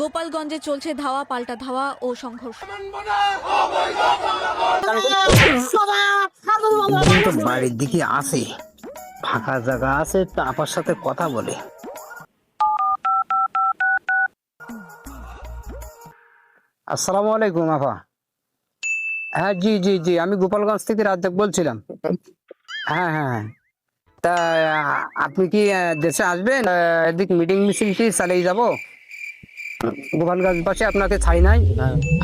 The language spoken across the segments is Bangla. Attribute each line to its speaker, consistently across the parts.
Speaker 1: গোপালগঞ্জে চলছে ধাওয়া, পাল্টা ধাওয়া ও সংঘর্ষ।
Speaker 2: বাড়ির দিকে আসে, ফাঁকা জায়গা আছে, তো আপার সাথে কথা বলে। আসসালামু আলাইকুম, আপা। হ্যাঁ জি জি জি, আমি গোপালগঞ্জ থেকে রাজ্জাক বলছিলাম। হ্যাঁ হ্যাঁ হ্যাঁ। তা, আপনি কি দেশে আসবেন? এদিক মিটিং মিছিল কি, চালিয়ে যাব? গোপালগঞ্জ পাশে আপনাকে ছাই নাই।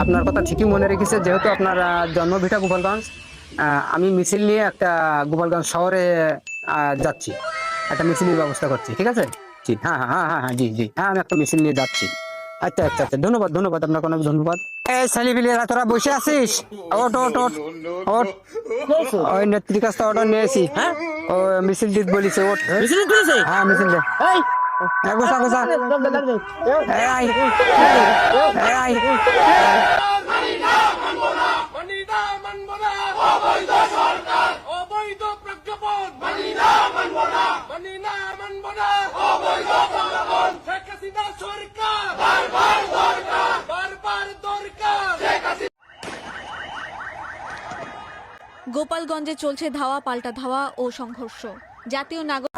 Speaker 2: আপনার কথা ঠিকই মনে রেখেছে যেহেতু আপনার জন্মভিটা গোপালগঞ্জ আমি মিছিল নিয়ে একটা গোপালগঞ্জ শহরে যাচ্ছি। একটা মিছিলের ব্যবস্থা করছি ঠিক আছে? জি। হ্যাঁ হ্যাঁ হ্যাঁ হ্যাঁ হ্যাঁ জি জি। হ্যাঁ আমি একটা মিছিল নিয়ে যাচ্ছি। আচ্ছা আচ্ছা আচ্ছা ধন্যবাদ ধন্যবাদ আপনাকে অনেক ধন্যবাদ। এই ছেলেপিলেরা তোরা বসে আছিস? ওট ওট ওট ওট ওই নেত্রীর কাছ থেকে অর্ডার নিয়েছি হ্যাঁ? ও মিছিল দিত বলিছে ওট
Speaker 3: মিছিল
Speaker 2: হ্যাঁ মিছিল
Speaker 3: এই!
Speaker 2: গোসা গোসা এই এই
Speaker 1: গোপালগঞ্জে চলছে ধাওয়া পাল্টা ধাওয়া ও সংঘর্ষ। জাতীয় নাগরিক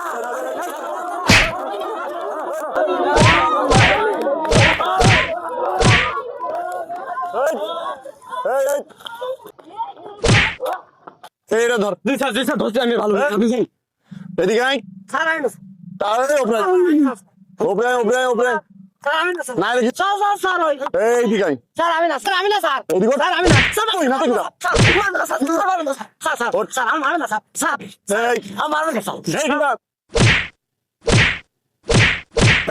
Speaker 4: এইটা ধর
Speaker 3: দুই স্যার দুই স্যার ধরছি আমি ভালো আমি যাই
Speaker 4: এদিকে আয়
Speaker 3: স্যার আমি না
Speaker 4: তাড়াতাড়ি ওপরে। ওপরে ওপরে ওপরে
Speaker 3: আমার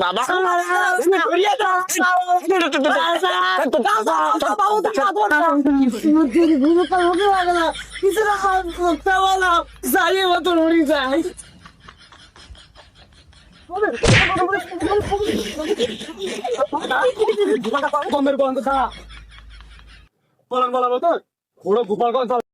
Speaker 4: বলবি গোল গাছ। বাবা।
Speaker 3: গোপালগঞ্জ গোপালগঞ্জ